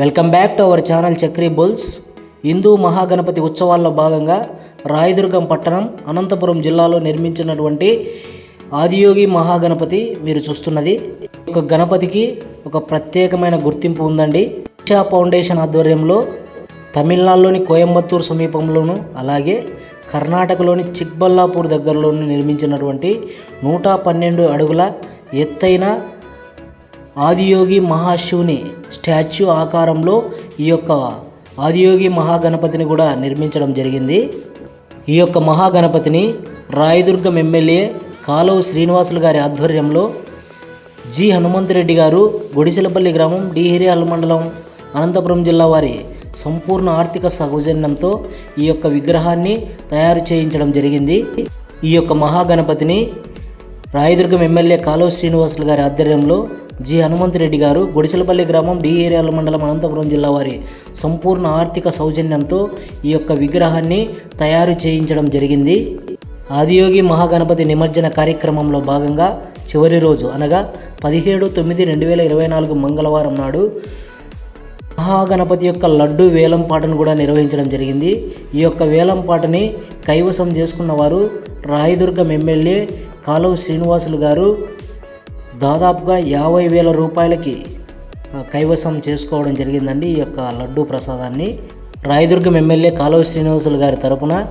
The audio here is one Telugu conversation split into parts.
Welcome back to our channel Chakri bulls. Hindu Mahaganapati ఉత్సవాల్లో భాగంగా రాయదుర్గం పట్టణం అనంతపురం జిల్లాలో నిర్మించినటువంటి ఆదియోగి మహాగణపతి మీరు చూస్తున్నది. ఒక గణపతికి ఒక ప్రత్యేకమైన గుర్తింపు ఉందండి. ఇషా ఫౌండేషన్ ఆధ్వర్యంలో తమిళనాడులోని కోయంబత్తూరు సమీపంలోను అలాగే కర్ణాటకలోని చిక్బల్లాపూర్ దగ్గరలోను నిర్మించినటువంటి నూట పన్నెండు అడుగుల ఎత్తైన ఆదియోగి మహాశివుని స్టాచ్యూ ఆకారంలో ఈ యొక్క ఆదియోగి మహాగణపతిని కూడా నిర్మించడం జరిగింది. ఈ యొక్క మహాగణపతిని రాయదుర్గం ఎమ్మెల్యే కాలువ శ్రీనివాసులు గారి ఆధ్వర్యంలో జి. హనుమంతరెడ్డి గారు గుడిసెలపల్లి గ్రామం డిహిరియాల మండలం అనంతపురం జిల్లా వారి సంపూర్ణ ఆర్థిక సౌజన్యంతో ఈ యొక్క విగ్రహాన్ని తయారు చేయించడం జరిగింది. ఈ యొక్క మహాగణపతిని రాయదుర్గం ఎమ్మెల్యే కాలువ శ్రీనివాసులు గారి ఆధ్వర్యంలో జి హనుమంతరెడ్డి గారు గుడిసెలపల్లి గ్రామం డి ఏరియాల మండలం అనంతపురం జిల్లా వారి సంపూర్ణ ఆర్థిక సౌజన్యంతో ఈ యొక్క విగ్రహాన్ని తయారు చేయించడం జరిగింది. ఆదియోగి మహాగణపతి నిమజ్జన కార్యక్రమంలో భాగంగా చివరి రోజు అనగా పదిహేడు తొమ్మిది రెండు వేల ఇరవై నాలుగు మంగళవారం నాడు మహాగణపతి యొక్క లడ్డు వేలం పాటను కూడా నిర్వహించడం జరిగింది. ఈ యొక్క వేలం పాటని కైవసం చేసుకున్న వారు రాయదుర్గం ఎమ్మెల్యే కాలువ శ్రీనివాసులు గారు దాదాపుగా యాభై వేల రూపాయలకి కైవసం చేసుకోవడం జరిగిందండి ఈ యొక్క లడ్డు ప్రసాదాన్ని. రాయదుర్గం ఎమ్మెల్యే కాలువ శ్రీనివాసులు గారి తరపున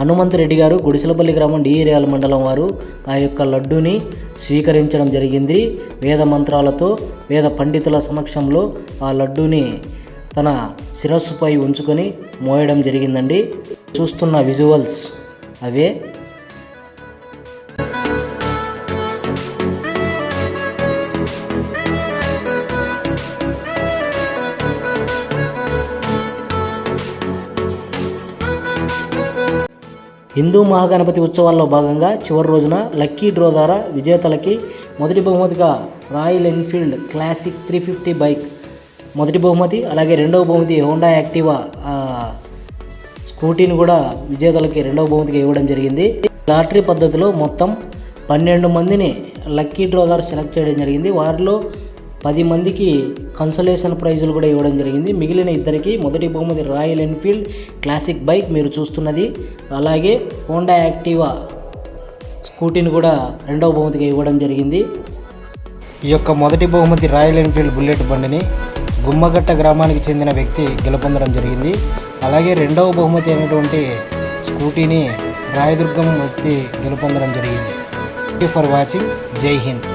హనుమంతరెడ్డి గారు గుడిసెలపల్లి గ్రామం డిఏరియాల మండలం వారు ఆ యొక్క లడ్డూని స్వీకరించడం జరిగింది. వేద మంత్రాలతో వేద పండితుల సమక్షంలో ఆ లడ్డూని తన శిరస్సుపై ఉంచుకొని మోయడం జరిగిందండి. చూస్తున్న విజువల్స్ అవే. హిందూ మహాగణపతి ఉత్సవాల్లో భాగంగా చివరి రోజున లక్కీ డ్రో ద్వారా విజేతలకి మొదటి బహుమతిగా Royal Enfield Classic three fifty bike మొదటి బహుమతి అలాగే రెండవ బహుమతి హోండా యాక్టివా స్కూటీని కూడా విజేతలకి రెండవ బహుమతిగా ఇవ్వడం జరిగింది. లాటరీ పద్ధతిలో మొత్తం పన్నెండు మందిని లక్కీ డ్రో ద్వారా సెలెక్ట్ చేయడం జరిగింది. వారిలో పది మందికి కన్సలేషన్ ప్రైజులు కూడా ఇవ్వడం జరిగింది. మిగిలిన ఇద్దరికి మొదటి బహుమతి రాయల్ ఎన్ఫీల్డ్ క్లాసిక్ బైక్ మీరు చూస్తున్నది. అలాగే హోండా యాక్టివా స్కూటీని కూడా రెండవ బహుమతిగా ఇవ్వడం జరిగింది. ఈ యొక్క మొదటి బహుమతి రాయల్ ఎన్ఫీల్డ్ బుల్లెట్ బండిని గుమ్మగట్ట గ్రామానికి చెందిన వ్యక్తి గెలుపొందడం జరిగింది. అలాగే రెండవ బహుమతి అయినటువంటి స్కూటీని రాయదుర్గం వ్యక్తి గెలుపొందడం జరిగింది. ఫర్ వాచింగ్ జై హింద్